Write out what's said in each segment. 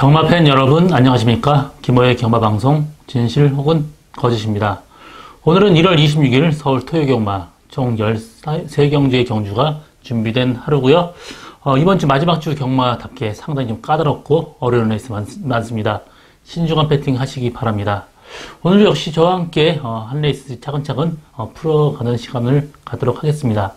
경마 팬 여러분 안녕하십니까? 김호의 경마 방송 진실 혹은 거짓입니다. 오늘은 1월 26일 서울 토요 경마 총 13경주의 경주가 준비된 하루고요. 어, 이번 주 마지막 주 경마답게 상당히 좀 까다롭고 어려운 레이스 많, 습니다. 신중한 배팅 하시기 바랍니다. 오늘 역시 저와 함께 어, 한 레이스 차근차근 어, 풀어가는 시간을 갖도록 하겠습니다.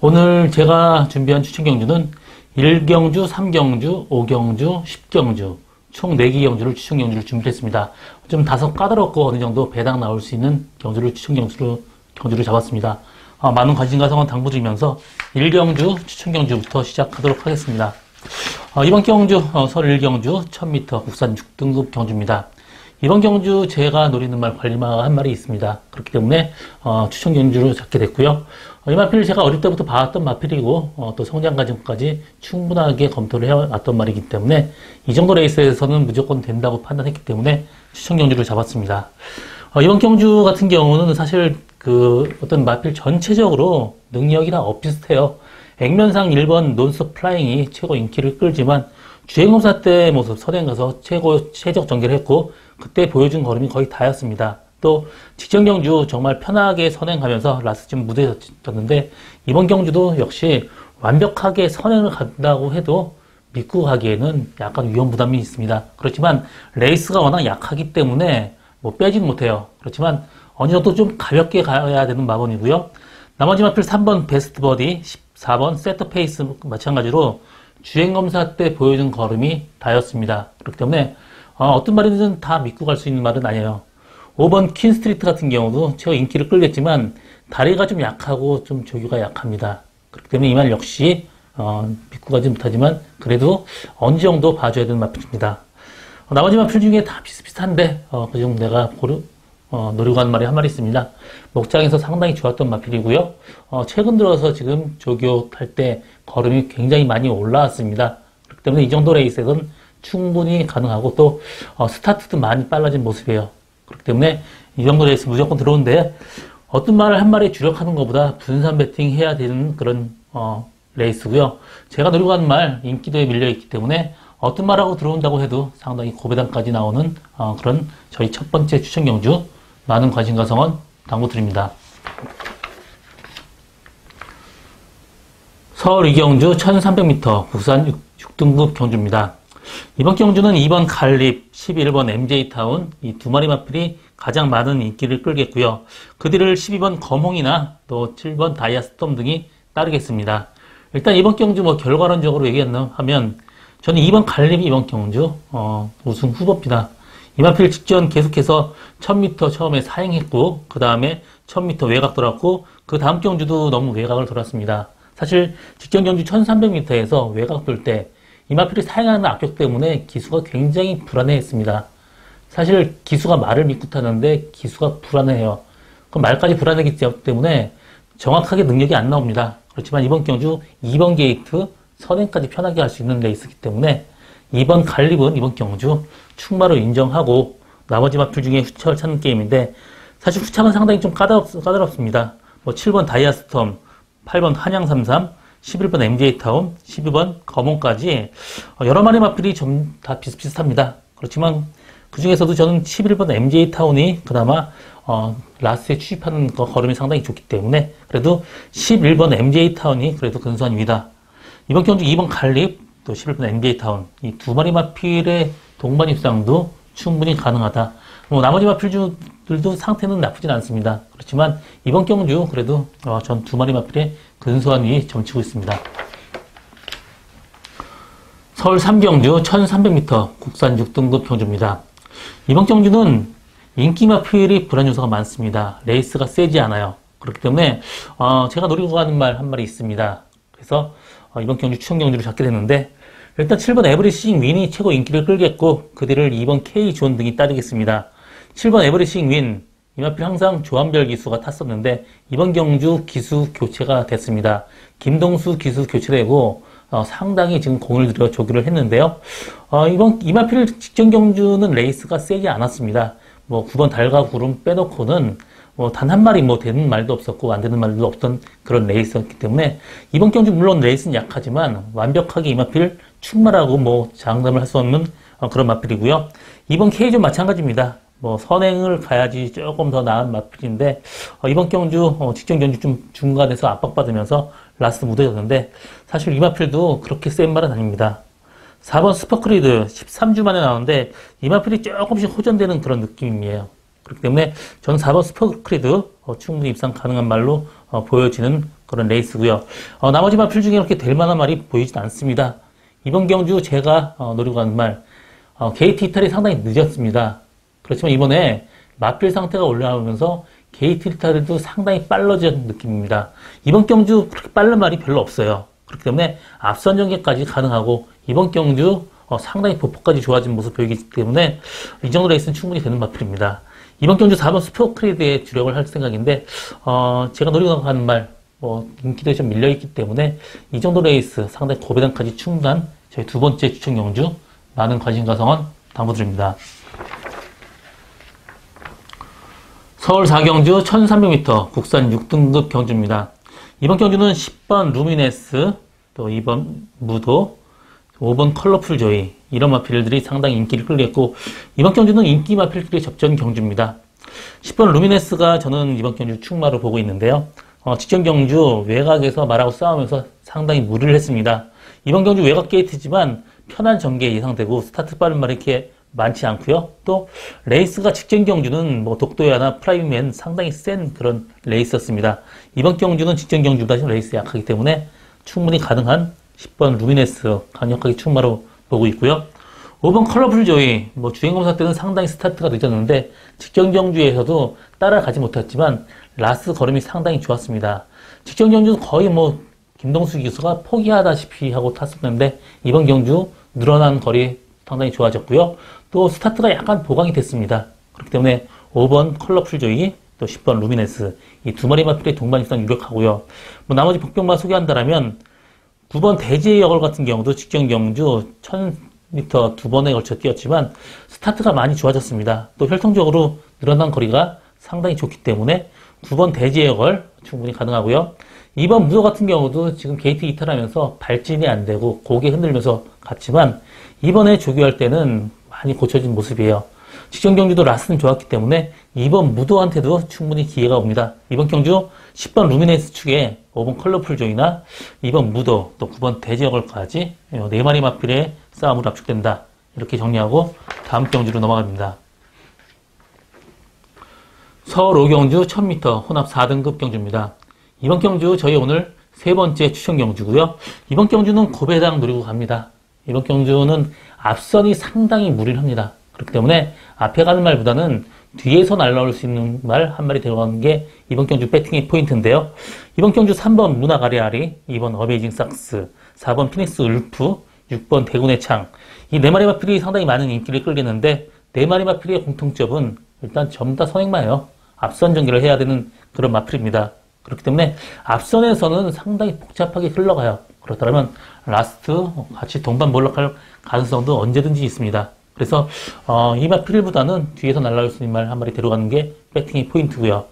오늘 제가 준비한 추천 경주는 1경주, 3경주, 5경주, 10경주 총 4개 경주를 추천 경주를 준비했습니다. 좀 다소 까다롭고 어느 정도 배당 나올 수 있는 경주를 추천 경주로 경주를 잡았습니다. 어, 많은 관심과 성원 당부드리면서 1경주 추천 경주부터 시작하도록 하겠습니다. 어, 이번 경주 어, 설 1경주 1000m 국산 6등급 경주입니다. 이번 경주 제가 노리는 말 관리마가 한 마리 있습니다. 그렇기 때문에 어, 추천 경주로 잡게 됐고요. 어, 이 마필을 제가 어릴 때부터 봐왔던 마필이고 어, 또 성장 과정까지 충분하게 검토를 해왔던 말이기 때문에 이 정도 레이스에서는 무조건 된다고 판단했기 때문에 추천 경주를 잡았습니다. 어, 이번 경주 같은 경우는 사실 그 어떤 마필 전체적으로 능력이랑 엇비슷해요. 액면상 1번 논스톱 플라잉이 최고 인기를 끌지만 주행검사 때 모습 선행 가서 최고 최적 전개를 했고 그때 보여준 걸음이 거의 다였습니다. 또 직전 경주 정말 편하게 선행하면서 라스트 좀 무대졌는데 이번 경주도 역시 완벽하게 선행을 간다고 해도 믿고 가기에는 약간 위험 부담이 있습니다. 그렇지만 레이스가 워낙 약하기 때문에 뭐 빼지는 못해요. 그렇지만 어느 정도 좀 가볍게 가야 되는 마번이고요. 나머지 마필 3번 베스트 버디, 14번 세터 페이스 마찬가지로 주행 검사 때 보여준 걸음이 다였습니다. 그렇기 때문에 어, 떤 말이든 다 믿고 갈 수 있는 말은 아니에요. 5번 퀸스트리트 같은 경우도 최고 인기를 끌겠지만 다리가 좀 약하고 좀 조교가 약합니다. 그렇기 때문에 이말 역시 어, 믿고 가지 못하지만 그래도 어느 정도 봐줘야 되는 마필입니다. 어, 나머지 마필 중에 다 비슷비슷한데 어, 그중 내가 고르, 어, 노리고 하는 말이 한 마리 있습니다. 목장에서 상당히 좋았던 마필이고요. 어, 최근 들어서 지금 조교할 때 걸음이 굉장히 많이 올라왔습니다. 그렇기 때문에 이 정도 레이스는 충분히 가능하고 또 어, 스타트도 많이 빨라진 모습이에요. 그렇기 때문에 이 정도 레이스 무조건 들어오는데 어떤 말을 한 마리에 주력하는 것보다 분산 배팅 해야 되는 그런 어, 레이스고요. 제가 노리고 하는 말 인기도에 밀려 있기 때문에 어떤 말하고 들어온다고 해도 상당히 고배당까지 나오는 어, 그런 저희 첫 번째 추천 경주 많은 관심과 성원 당부드립니다. 서울 이경주 1300m 국산 6, 등급 경주입니다. 이번 경주는 2번 갈립, 11번 MJ타운 이 두 마리 마필이 가장 많은 인기를 끌겠고요. 그 뒤를 12번 검홍이나 또 7번 다이아스톰 등이 따르겠습니다. 일단 이번 경주 뭐 결과론적으로 얘기하면 저는 2번 갈립이 이번 경주 어, 우승 후보입니다. 이 마필 직전 계속해서 1000m 처음에 사행했고 그 다음에 1000m 외곽 돌았고 그 다음 경주도 너무 외곽을 돌았습니다. 사실 직전 경주 1300m에서 외곽 돌때 이마필이 사용하는 악격 때문에 기수가 굉장히 불안해했습니다. 사실 기수가 말을 믿고 타는데 기수가 불안해요. 그 말까지 불안하기 때문에 정확하게 능력이 안 나옵니다. 그렇지만 이번 경주 2번 게이트 선행까지 편하게 할 수 있는 레이스이기 때문에 이번 갈립은 이번 경주 충마로 인정하고 나머지 마필 중에 후차를 찾는 게임인데 사실 후차가 상당히 좀 까다롭, 까다롭습니다. 뭐 7번 다이아스톰, 8번 한양33, 11번 MJ타운, 12번 검은까지 어, 여러 마리 마필이 좀 다 비슷비슷합니다. 그렇지만 그 중에서도 저는 11번 MJ타운이 그나마 어, 라스트에 취입하는 거 걸음이 상당히 좋기 때문에 그래도 11번 MJ타운이 그래도 근소한 위다. 이번 경주 2번 갈립 또 11번 MJ타운 이 두 마리 마필의 동반 입상도 충분히 가능하다. 뭐 나머지 마필 들도 상태는 나쁘진 않습니다. 그렇지만 이번 경주 그래도 어, 전두 마리 마필의 근소한이 점치고 있습니다. 서울 3경주 1300m 국산 6등급 경주입니다. 이번 경주는 인기 마필이 불안 요소가 많습니다. 레이스가 세지 않아요. 그렇기 때문에 어, 제가 노리고 가는 말 한 마리 있습니다. 그래서 어, 이번 경주 추천 경주를 잡게 됐는데 일단 7번 에브리싱 윈이 최고 인기를 끌겠고 그 뒤를 2번 K 존 등이 따르겠습니다. 7번 에브리싱 윈 이마필 항상 조한별 기수가 탔었는데 이번 경주 기수 교체가 됐습니다. 김동수 기수 교체되고 어, 상당히 지금 공을 들여 조기를 했는데요. 어, 이번 이마필 직전 경주는 레이스가 세지 않았습니다. 뭐 9번 달과 구름 빼놓고는 뭐 단 한 마리 뭐 되는 말도 없었고 안 되는 말도 없던 그런 레이스였기 때문에 이번 경주 물론 레이스는 약하지만 완벽하게 이 마필 충만하고 뭐 장담을 할 수 없는 어, 그런 마필이고요. 이번 K조 마찬가지입니다. 뭐 선행을 가야지 조금 더 나은 마필인데 어, 이번 경주 어, 직전 경주 좀 중간에서 압박받으면서 라스트 무뎌졌는데 사실 이 마필도 그렇게 센 말은 아닙니다. 4번 스퍼크리드 13주 만에 나오는데 이 마필이 조금씩 호전되는 그런 느낌이에요. 그렇기 때문에 저는 4번 스퍼크리드 어, 충분히 입상 가능한 말로 어, 보여지는 그런 레이스고요. 어, 나머지 마필 중에 이렇게 될 만한 말이 보이진 않습니다. 이번 경주 제가 어, 노리고 가는 말 어, 게이트 이탈이 상당히 늦었습니다. 그렇지만 이번에 마필 상태가 올라오면서 게이트 이탈도 상당히 빨라진 느낌입니다. 이번 경주 그렇게 빠른 말이 별로 없어요. 그렇기 때문에 앞선 전개까지 가능하고 이번 경주 어, 상당히 보폭까지 좋아진 모습 보이기 때문에 이 정도 레이스는 충분히 되는 마필입니다. 이번 경주 4번 스포크리드에 주력을 할 생각인데 어, 제가 노리고 가는 말 뭐, 인기도 좀 밀려있기 때문에 이 정도 레이스 상당히 고배당까지 충분한 저희 두 번째 추천 경주 많은 관심과 성원 당부드립니다. 서울 4경주 1300m 국산 6등급 경주입니다. 이번 경주는 10번 루미네스, 또 2번 무도, 5번 컬러풀 조이 이런 마필들이 상당히 인기를 끌겠고 이번 경주는 인기 마필들의 접전 경주입니다. 10번 루미네스가 저는 이번 경주 충마를 보고 있는데요. 어, 직전 경주 외곽에서 말하고 싸우면서 상당히 무리를 했습니다. 이번 경주 외곽 게이트지만 편한 전개 예상되고 스타트 빠른 말이 이렇게 많지 않고요. 또 레이스가 직전 경주는 뭐 독도야나 프라이맨 상당히 센 그런 레이스였습니다. 이번 경주는 직전 경주보다 레이스 약하기 때문에 충분히 가능한 10번 루미네스 강력하게 충마로 보고 있고요. 5번 컬러풀 조이 뭐 주행검사 때는 상당히 스타트가 늦었는데 직전 경주에서도 따라가지 못했지만 라스 걸음이 상당히 좋았습니다. 직전 경주는 거의 뭐 김동수 기수가 포기하다시피 하고 탔었는데 이번 경주 늘어난 거리 상당히 좋아졌고요. 또 스타트가 약간 보강이 됐습니다. 그렇기 때문에 5번 컬러풀 조이 또 10번 루미네스 이 두 마리 마필의 동반 입상 유력하고요. 뭐 나머지 복병만 소개한다라면 9번 대지의 역을 같은 경우도 직전 경주 1000m 두 번에 걸쳐 뛰었지만 스타트가 많이 좋아졌습니다. 또 혈통적으로 늘어난 거리가 상당히 좋기 때문에 9번 대지의 역을 충분히 가능하고요. 2번 무도 같은 경우도 지금 게이트 이탈하면서 발진이 안 되고 고개 흔들면서 갔지만 이번에 조교할 때는 많이 고쳐진 모습이에요. 직전 경주도 라스는 좋았기 때문에 이번 무도한테도 충분히 기회가 옵니다. 이번 경주 10번 루미네스 축에 5번 컬러풀 조이나 2번 무도 또 9번 대지역을까지 네 마리 마필의 싸움으로 압축된다. 이렇게 정리하고 다음 경주로 넘어갑니다. 서울 5경주 1000m 혼합 4등급 경주입니다. 이번 경주 저희 오늘 세 번째 추천 경주고요. 이번 경주는 고배당 노리고 갑니다. 이번 경주는 앞선이 상당히 무리를 합니다. 그렇기 때문에 앞에 가는 말보다는 뒤에서 날라올 수 있는 말 한 마리 들어가는 게 이번 경주 배팅의 포인트인데요. 이번 경주 3번 문화가리아리, 2번 어베이징 삭스, 4번 피닉스 울프, 6번 대군의 창. 이 네 마리 마필이 상당히 많은 인기를 끌겠는데 네 마리 마필의 공통점은 일단 전부 다 선행마예요. 앞선 전개를 해야 되는 그런 마필입니다. 그렇기 때문에 앞선에서는 상당히 복잡하게 흘러가요. 그렇다면 라스트 같이 동반 몰락할 가능성도 언제든지 있습니다. 그래서 어, 이 마필보다는 뒤에서 날라올 수 있는 말 한 마리 데려가는 게 배팅의 포인트고요.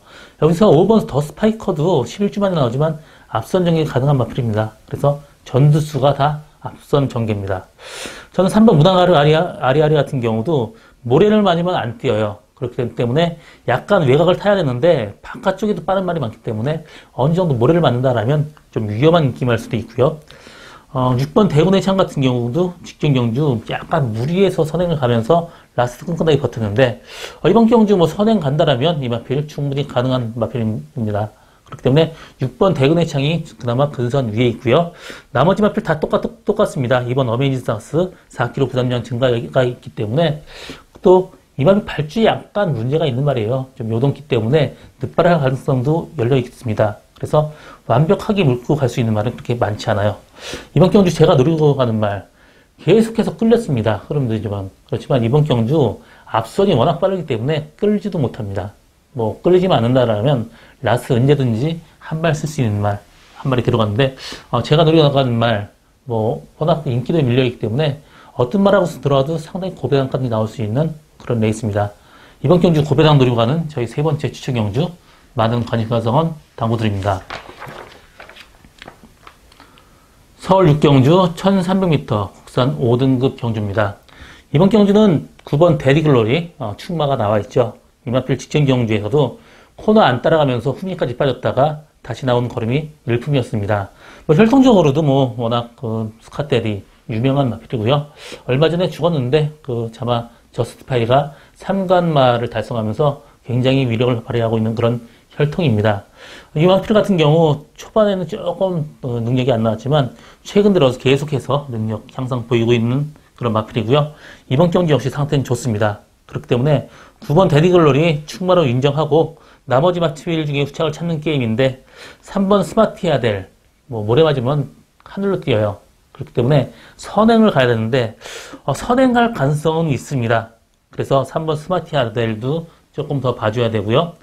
여기서 5번 더 스파이커도 11주 만에 나오지만 앞선 전개 가능한 마필입니다. 그래서 전두수가 다 앞선 전개입니다. 저는 3번 무당아르 아리아, 아리아리 같은 경우도 모래를 많이면 안 뛰어요. 그렇기 때문에 약간 외곽을 타야 되는데 바깥쪽에도 빠른 말이 많기 때문에 어느 정도 모래를 맞는다라면 좀 위험한 인기말 수도 있고요. 어, 6번 대군의 창 같은 경우도 직전 경주 약간 무리해서 선행을 가면서 라스트 끈끈하게 버텼는데 어, 이번 경주 뭐 선행 간다라면 이 마필 충분히 가능한 마필입니다. 그렇기 때문에 6번 대근의 창이 그나마 근선 위에 있고요. 나머지 마필 다 똑같, 똑같습니다. 이번 어메이징 삭스 4kg 부담량 증가가 있기 때문에 또 이마필 발주에 약간 문제가 있는 말이에요. 좀 요동기 때문에 늦발할 가능성도 열려 있습니다. 그래서 완벽하게 물고 갈 수 있는 말은 그렇게 많지 않아요. 이번 경주 제가 노리고 가는 말 계속해서 끌렸습니다. 흐름들이지만 그렇지만 이번 경주 앞선이 워낙 빠르기 때문에 끌지도 못합니다. 뭐 끌리지만 않는다라면 라스 언제든지 한 발 쓸 수 있는 말 한 마리 들어갔는데 어, 제가 노리고 가는 말 뭐 워낙 인기도 밀려있기 때문에 어떤 말하고 들어와도 상당히 고배당까지 나올 수 있는 그런 레이스입니다. 이번 경주 고배당 노리고 가는 저희 세 번째 추천 경주 많은 관심 가성은 당부드립니다. 서울 6경주 1300m 국산 5등급 경주입니다. 이번 경주는 9번 데리글로리 어, 충마가 나와 있죠. 이마필 직전 경주에서도 코너 안 따라가면서 후미까지 빠졌다가 다시 나온 걸음이 일품이었습니다. 뭐 혈통적으로도 뭐 워낙 그 스카테리 유명한 마필이고요. 얼마 전에 죽었는데 그 자마 저스트파이가 3관마를 달성하면서 굉장히 위력을 발휘하고 있는 그런 혈통입니다. 이 마필 같은 경우 초반에는 조금 어, 능력이 안 나왔지만 최근 들어서 계속해서 능력 향상 보이고 있는 그런 마필이고요. 이번 경기 역시 상태는 좋습니다. 그렇기 때문에 9번 데리글롤이 충마로 인정하고 나머지 마트윌 중에 후착을 찾는 게임인데 3번 스마티아델 뭐 모래 맞으면 하늘로 뛰어요. 그렇기 때문에 선행을 가야 되는데 어, 선행할 가능성은 있습니다. 그래서 3번 스마티 아델도 조금 더 봐줘야 되고요.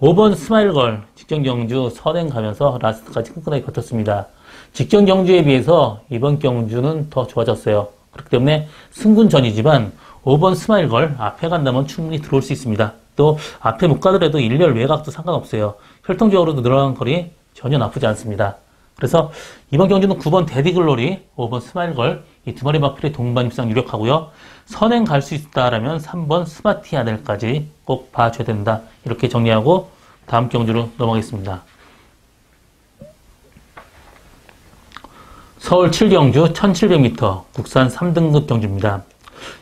5번 스마일걸 직전 경주 선행 가면서 라스트까지 끈끈하게 버텼습니다. 직전 경주에 비해서 이번 경주는 더 좋아졌어요. 그렇기 때문에 승군전이지만 5번 스마일걸 앞에 간다면 충분히 들어올 수 있습니다. 또 앞에 못 가더라도 일렬 외곽도 상관없어요. 혈통적으로도 늘어난 거리 전혀 나쁘지 않습니다. 그래서 이번 경주는 9번 데디글로리, 5번 스마일걸 이 두 마리 마필의 동반 입상 유력하고요. 선행 갈 수 있다라면 3번 스마티 아델까지 꼭 봐줘야 된다. 이렇게 정리하고 다음 경주로 넘어가겠습니다. 서울 7경주 1700m 국산 3등급 경주입니다.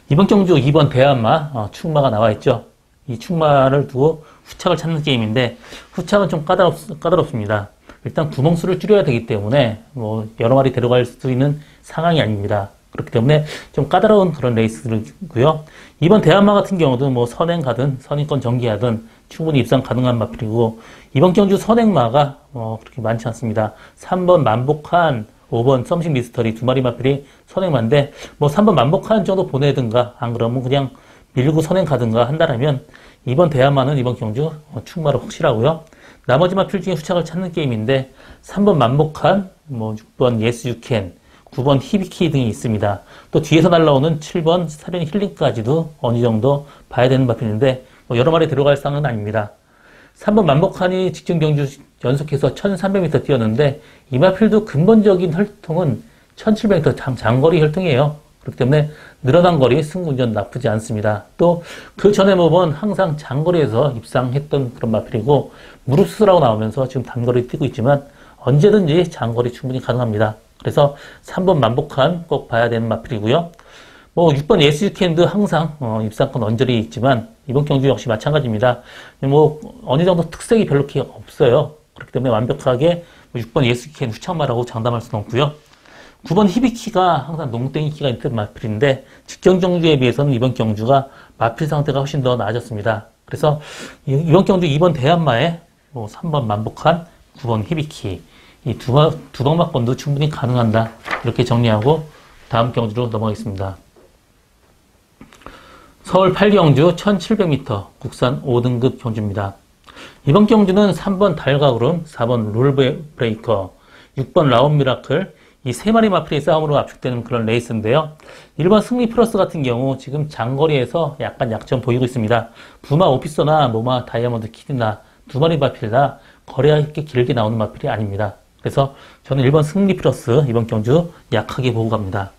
이번 경주 2번 대한마 어, 충마가 나와 있죠. 이 충마를 두고 후착을 찾는 게임인데 후착은 좀 까다롭, 까다롭습니다. 일단 구멍수를 줄여야 되기 때문에 뭐 여러 마리 데려갈 수 있는 상황이 아닙니다. 그렇기 때문에 좀 까다로운 그런 레이스들이고요. 이번 대한마 같은 경우도 뭐 선행 가든 선행권 전기하든 충분히 입상 가능한 마필이고 이번 경주 선행마가 뭐 그렇게 많지 않습니다. 3번 만복한 5번 썸식 미스터리 두 마리 마필이 선행만데 뭐 3번 만복한 정도 보내든가 안 그러면 그냥 밀고 선행 가든가 한다라면 이번 대야만은 이번 경주 충마로 확실하고요. 나머지 마필 중에 후착을 찾는 게임인데 3번 만복한 뭐 6번 예스 유캔 9번 히비키 등이 있습니다. 또 뒤에서 날라오는 7번 사륜 힐링까지도 어느 정도 봐야 되는 마필인데 뭐 여러 마리 들어갈 상은 아닙니다. 3번 만복한이 직전 경주 연속해서 1300m 뛰었는데 이 마필도 근본적인 혈통은 1700m 장, 장거리 혈통이에요. 그렇기 때문에 늘어난 거리 승군전 나쁘지 않습니다. 또 그 전에 보면 항상 장거리에서 입상했던 그런 마필이고 무릎 수술하고 나오면서 지금 단거리 뛰고 있지만 언제든지 장거리 충분히 가능합니다. 그래서 3번 만복한 꼭 봐야 되는 마필이고요. 뭐 6번 예스유캔드 항상 어, 입상권 언저리 있지만 이번 경주 역시 마찬가지입니다. 뭐 어느 정도 특색이 별로 없어요. 그렇기 때문에 완벽하게 6번 뭐 예스유캔 후창마라고 장담할 수는 없고요. 9번 히비키가 항상 농땡이 키가 있는 마필인데 직경 경주에 비해서는 이번 경주가 마필 상태가 훨씬 더 나아졌습니다. 그래서 이번 경주 2번 대한마에 뭐 3번 만복한 9번 히비키 이두 방막권도 충분히 가능한다. 이렇게 정리하고 다음 경주로 넘어가겠습니다. 서울 8경주 1700m 국산 5등급 경주입니다. 이번 경주는 3번 달가구름, 4번 룰브레이커, 6번 라운 미라클, 이 세 마리 마필의 싸움으로 압축되는 그런 레이스인데요. 1번 승리 플러스 같은 경우 지금 장거리에서 약간 약점 보이고 있습니다. 부마 오피서나 모마 다이아몬드 키드나 두 마리 마필 다 거래가 길게 나오는 마필이 아닙니다. 그래서 저는 1번 승리 플러스 이번 경주 약하게 보고 갑니다.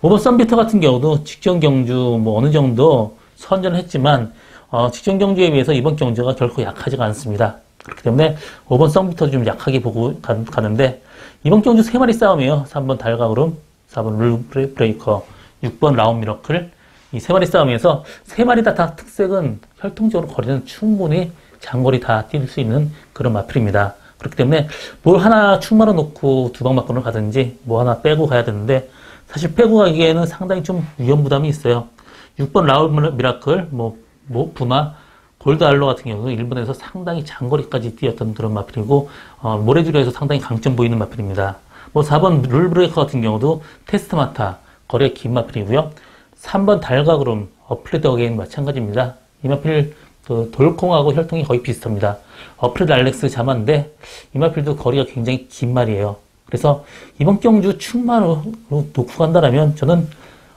5번 썬비터 같은 경우도 직전 경주 뭐 어느 정도 선전을 했지만 어, 직전 경주에 비해서 이번 경주가 결코 약하지가 않습니다. 그렇기 때문에 5번 썬비터 좀 약하게 보고 가, 는데 이번 경주 3마리 싸움이에요. 3번 달가구름, 4번 룰 브레이커, 6번 라운 미러클 이 세 마리 싸움에서 세 마리 다, 다 특색은 혈통적으로 거리는 충분히 장거리 다 뛸 수 있는 그런 마필입니다. 그렇기 때문에 뭘 하나 충만을 놓고 두 방 맞고를 가든지 뭐 하나 빼고 가야 되는데 사실 빼고 가기에는 상당히 좀 위험 부담이 있어요. 6번 라울 미라클, 뭐, 뭐 부마, 골드 알로 같은 경우는 일본에서 상당히 장거리까지 뛰었던 그런 마필이고 어, 모래주리에서 상당히 강점 보이는 마필입니다. 뭐 4번 룰브레이커 같은 경우도 테스트마타 거래 긴 마필이고요. 3번 달가그럼 어플레드 어게인 마찬가지입니다. 이 마필 그 돌콩하고 혈통이 거의 비슷합니다. 어플레드 알렉스 자만데 이 마필도 거리가 굉장히 긴 말이에요. 그래서 이번 경주 충만으로 놓고 간다면 저는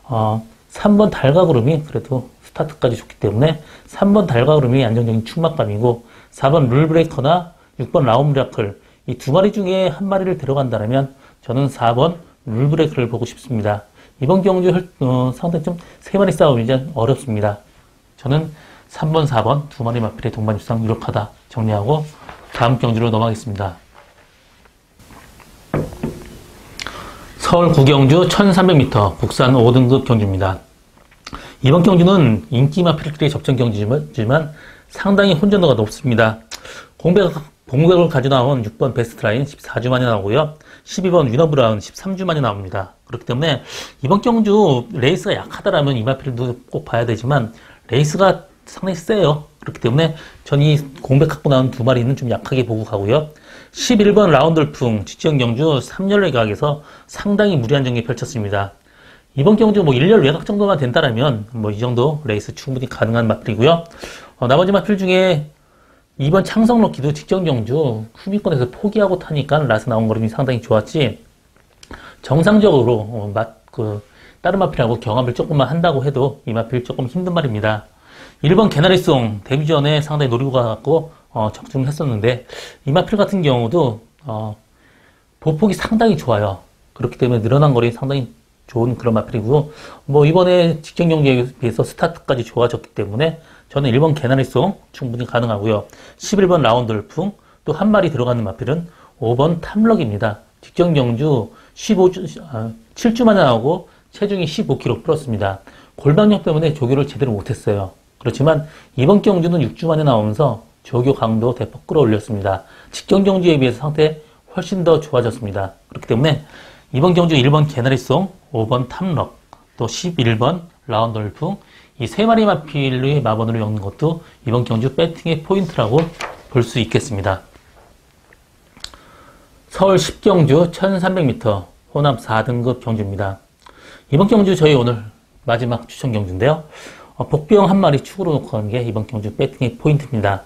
어, 3번 달가구름이 그래도 스타트까지 좋기 때문에 3번 달가구름이 안정적인 충막감이고 4번 룰브레이커나 6번 라운브라클 이 두 마리 중에 한 마리를 들어간다면 저는 4번 룰브레이크를 보고 싶습니다. 이번 경주 어, 상당히 좀 세 마리 싸움이 좀 어렵습니다. 저는 3번, 4번 두 마리 마필의 동반 입상 유력하다 정리하고 다음 경주로 넘어가겠습니다. 서울 구경주 1300m 국산 5등급 경주입니다. 이번 경주는 인기 마필들의 접전 경주지만 상당히 혼전도가 높습니다. 공백, 공백을 가져 나온 6번 베스트라인 14주 만에 나오고요. 12번 위너브라운 13주 만에 나옵니다. 그렇기 때문에 이번 경주 레이스가 약하다라면 이 마필도 꼭 봐야 되지만 레이스가 상당히 세요. 그렇기 때문에 전 이 공백 갖고 나온 두 마리는 좀 약하게 보고 가고요. 11번 라운드풀풍 지지형 경주 3열의 각에서 상당히 무리한 경기 펼쳤습니다. 이번 경주 뭐 1열 외곽 정도만 된다라면 뭐 이 정도 레이스 충분히 가능한 마필이고요. 어, 나머지 마필 중에 이번 창성럭키도 직전 경주 후미권에서 포기하고 타니까 라스 나온 거름이 상당히 좋았지. 정상적으로 어, 맛, 그 다른 마필하고 경합을 조금만 한다고 해도 이 마필 조금 힘든 말입니다. 1번 개나리송 데뷔 전에 상당히 노리고 가갖고 어, 적중을 했었는데 이 마필 같은 경우도 어, 보폭이 상당히 좋아요. 그렇기 때문에 늘어난 거리 상당히 좋은 그런 마필이고 뭐 이번에 직전 경기에 비해서 스타트까지 좋아졌기 때문에 저는 1번 개나리송 충분히 가능하고요. 11번 라운드풀풍 또 한 마리 들어가는 마필은 5번 탐럭입니다. 직전 경주 15주, 아, 7주 만에 나오고 체중이 15kg 풀었습니다. 골반력 때문에 조교를 제대로 못했어요. 그렇지만 이번 경주는 6주 만에 나오면서 조교 강도 대폭 끌어올렸습니다. 직전 경주에 비해서 상태 훨씬 더 좋아졌습니다. 그렇기 때문에 이번 경주 1번 개나리송, 5번 탐럭, 또 11번 라운드올풍 이 세 마리 마필의 마번으로 엮는 것도 이번 경주 배팅의 포인트라고 볼 수 있겠습니다. 서울 10경주 1300m 호남 4등급 경주입니다. 이번 경주 저희 오늘 마지막 추천 경주인데요. 어, 복병 한 마리 축으로 놓고 가는 게 이번 경주 배팅의 포인트입니다.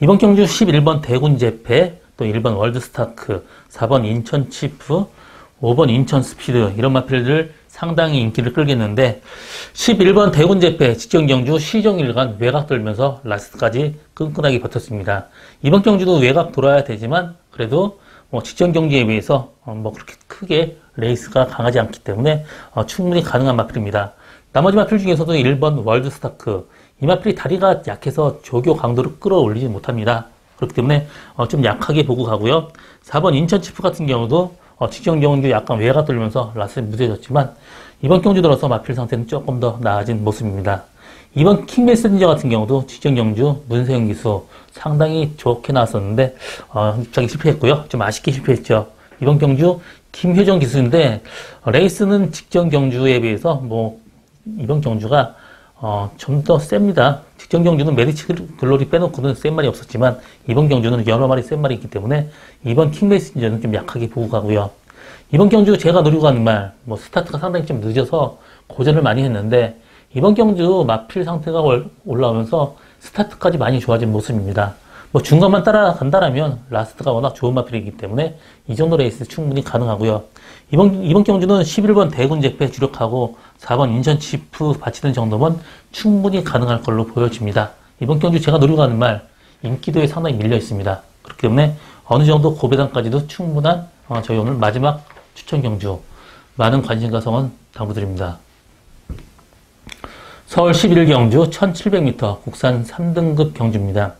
이번 경주 11번 대군 제패, 또 1번 월드스타크, 4번 인천 치프, 5번 인천 스피드 이런 마필들 상당히 인기를 끌겠는데 11번 대군 제패 직전 경주 시정일간 외곽 돌면서 라스트까지 끈끈하게 버텼습니다. 이번 경주도 외곽 돌아야 되지만 그래도 뭐 직전 경기에 비해서 어, 뭐 그렇게 크게 레이스가 강하지 않기 때문에 어, 충분히 가능한 마필입니다. 나머지 마필 중에서도 1번 월드스타크 이 마필이 다리가 약해서 조교 강도를 끌어올리지 못합니다. 그렇기 때문에 어, 좀 약하게 보고 가고요. 4번 인천치프 같은 경우도 어, 직전 경주 약간 외가 돌면서 라스에 무뎌졌지만 이번 경주 들어서 마필 상태는 조금 더 나아진 모습입니다. 이번 킹메센저 같은 경우도 직전 경주 문세영 기수 상당히 좋게 나왔었는데 어, 입장이 실패했고요. 좀 아쉽게 실패했죠. 이번 경주 김효정 기수인데 어, 레이스는 직전 경주에 비해서 뭐 이번 경주가 어, 좀 더 셉니다. 직전 경주는 메리치 글로리 빼놓고는 센 말이 없었지만 이번 경주는 여러 마리 센 말이 있기 때문에 이번 킹메신저는 좀 약하게 보고 가고요. 이번 경주 제가 노리고 가는 말, 뭐 스타트가 상당히 좀 늦어서 고전을 많이 했는데 이번 경주 마필 상태가 올라오면서 스타트까지 많이 좋아진 모습입니다. 뭐 중간만 따라간다라면 라스트가 워낙 좋은 마필이기 때문에 이 정도 레이스 충분히 가능하고요. 이번, 이번 경주는 11번 대군 제패 주력하고 4번 인천 치프 바치는 정도면 충분히 가능할 걸로 보여집니다. 이번 경주 제가 노리고 가는 말 인기도에 상당히 밀려 있습니다. 그렇기 때문에 어느 정도 고배당까지도 충분한 어, 저희 오늘 마지막 추천 경주 많은 관심과 성원 당부드립니다. 서울 11 경주 1700m 국산 3등급 경주입니다.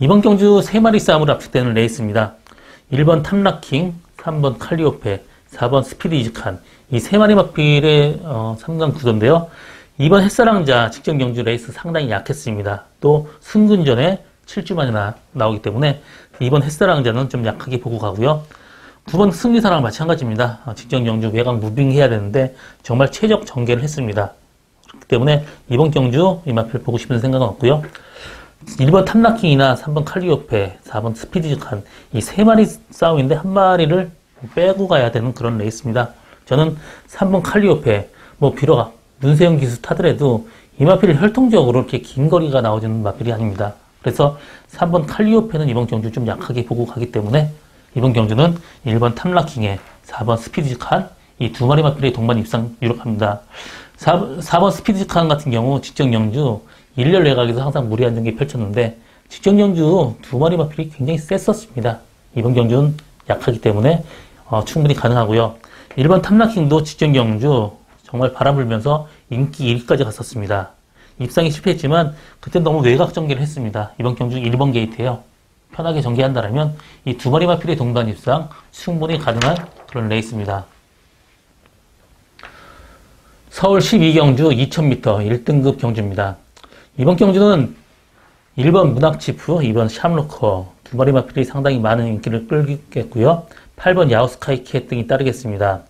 이번 경주 3마리 싸움으로 압축되는 레이스입니다. 1번 탐라킹, 3번 칼리오페, 4번 스피드 이즈칸 이세 마리 마필의 어, 3강 구도인데요. 이번 햇사랑자 직전 경주 레이스 상당히 약했습니다. 또 승근전에 7주 만에 나, 나오기 때문에 이번 햇사랑자는 좀 약하게 보고 가고요. 9번 승리사랑 마찬가지입니다. 어, 직전 경주 외곽 무빙 해야 되는데 정말 최적 전개를 했습니다. 그렇기 때문에 이번 경주 이 마필 보고 싶은 생각은 없고요. 1번 탐라킹이나 3번 칼리오페, 4번 스피드즈칸 이 세 마리 싸움인데 한 마리를 빼고 가야 되는 그런 레이스입니다. 저는 3번 칼리오페, 뭐 비록 문세영 기수 타더라도 이 마필이 혈통적으로 이렇게 긴 거리가 나오는 마필이 아닙니다. 그래서 3번 칼리오페는 이번 경주 좀 약하게 보고 가기 때문에 이번 경주는 1번 탐라킹에 4번 스피드칸 이 두 마리 마필의 동반 입상 유력합니다. 4, 4번 스피드칸 같은 경우 직전 경주 1열 외곽에서 항상 무리한 경기 펼쳤는데 직전 경주 두 마리 마필이 굉장히 셌었습니다. 이번 경주는 약하기 때문에 어, 충분히 가능하고요. 1번 탐라킹도 직전 경주 정말 바람 불면서 인기 1위까지 갔었습니다. 입상이 실패했지만 그때 너무 외곽 전개를 했습니다. 이번 경주 1번 게이트에요. 편하게 전개한다면 이 두 마리 마필의 동반 입상 충분히 가능한 그런 레이스입니다. 서울 12경주 2000m 1등급 경주입니다. 이번 경주는 1번 문학지프, 2번 샴로커 두 마리 마필이 상당히 많은 인기를 끌겠고요. 8번 야우스카이캣 등이 따르겠습니다.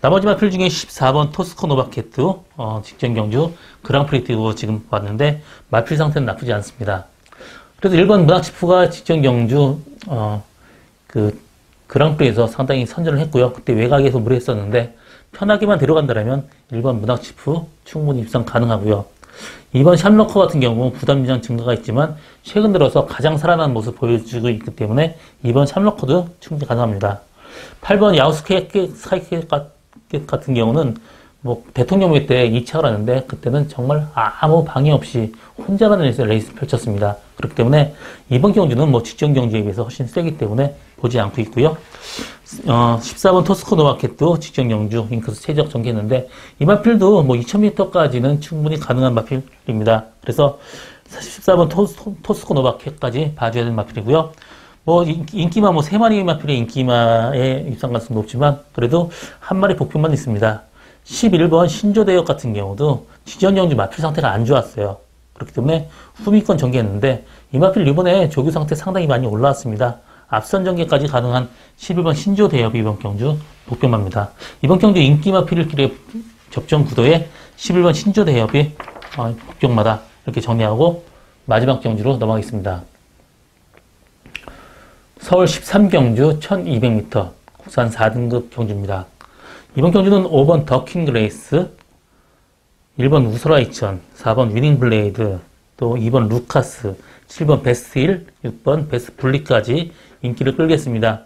나머지 마필 중에 14번 토스코 노바켓트 어, 직전 경주 그랑프리 뛰고 지금 왔는데 마필 상태는 나쁘지 않습니다. 그래서 1번 문학지프가 직전 경주 어, 그 그랑프리에서 상당히 선전을 했고요. 그때 외곽에서 무리했었는데 편하게만 데려간다면 1번 문학치프 충분히 입상 가능하고요. 2번 샴러커 같은 경우 부담리장 증가가 있지만 최근 들어서 가장 살아난 모습 보여주고 있기 때문에 2번 샴러커도 충분히 가능합니다. 8번 야우스케이크 같은 경우는 뭐 대통령회 때 2차를 하는데 그때는 정말 아무 방해 없이 혼자만 레이스, 펼쳤습니다. 그렇기 때문에 이번 경주는 뭐 직전 경주에 비해서 훨씬 세기 때문에 보지 않고 있고요. 어, 14번 토스코 노마켓도 직전 경주 잉크스 최적 전개했는데 이 마필도 뭐 2000m까지는 충분히 가능한 마필입니다. 그래서 14번 토스, 토스코 노마켓까지 봐줘야 되는 마필이고요. 뭐 인기마 뭐 세 마리 마필의 인기마의 입상 가능성 높지만 그래도 한 마리 복병만 있습니다. 11번 신조대역 같은 경우도 지전영주 마필 상태가 안 좋았어요. 그렇기 때문에 후미권 전개했는데 이 마필 이번에 조교 상태 상당히 많이 올라왔습니다. 앞선 전개까지 가능한 11번 신조대역 이번 경주 복병마입니다. 이번 경주 인기 마필길의 접점 구도에 11번 신조대역이 어, 복병마다 이렇게 정리하고 마지막 경주로 넘어가겠습니다. 서울 13경주 1200m 국산 4등급 경주입니다. 이번 경주는 5번 더킹 그레이스, 1번 우소라 이천, 4번 위닝 블레이드, 또 2번 루카스, 7번 베스트 1, 6번 베스트 블리까지 인기를 끌겠습니다.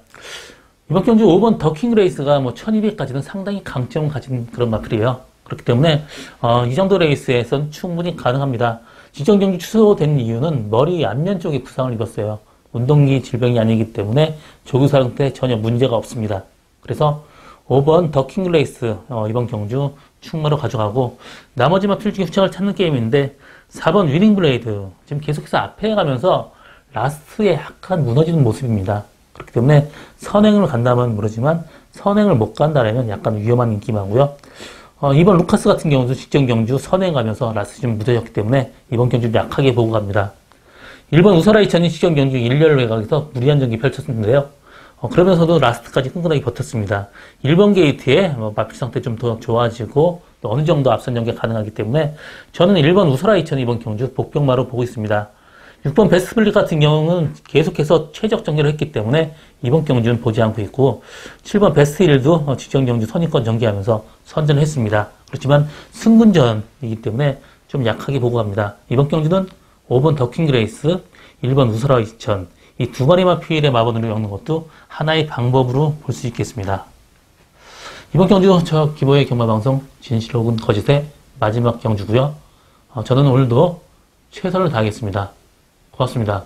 이번 경주 5번 더킹 레이스가 뭐 1200까지는 상당히 강점을 가진 그런 마필이에요. 그렇기 때문에 어, 이 정도 레이스에선 충분히 가능합니다. 지정 경주 취소된 이유는 머리 안면 쪽에 부상을 입었어요. 운동기 질병이 아니기 때문에 조교 상태 전혀 문제가 없습니다. 그래서 5번 더킹 레이스 어, 이번 경주 충마로 가져가고 나머지 마필 중에 후창을 찾는 게임인데 4번 위닝 블레이드 지금 계속해서 앞에 가면서 라스트에 약간 무너지는 모습입니다. 그렇기 때문에 선행을 간다면 모르지만 선행을 못 간다면 약간 위험한 인기만고요. 어, 이번 루카스 같은 경우도 직전 경주 선행 가면서 라스트 좀 무뎌졌기 때문에 이번 경주 약하게 보고 갑니다. 1번 우사라 이천이 직전 경주 1열 외곽에서 무리한 전기 펼쳤는데요. 어, 그러면서도 라스트까지 끈끈하게 버텼습니다. 1번 게이트에 뭐 마필 상태 좀 더 좋아지고 또 어느 정도 앞선 전개 가능하기 때문에 저는 1번 우사라 이천 이번 경주 복병마로 보고 있습니다. 6번 베스트블리 같은 경우는 계속해서 최적 전개를 했기 때문에 이번 경주는 보지 않고 있고 7번 베스트 1도 직전 경주 선입권 전개하면서 선전을 했습니다. 그렇지만 승군전이기 때문에 좀 약하게 보고 갑니다. 이번 경주는 5번 더킹 그레이스, 1번 우스라 2000, 이 두 마리만 피일의 마법으로 엮는 것도 하나의 방법으로 볼 수 있겠습니다. 이번 경주 저 기보의 경마방송 진실 혹은 거짓의 마지막 경주고요. 어, 저는 오늘도 최선을 다하겠습니다. 고맙습니다.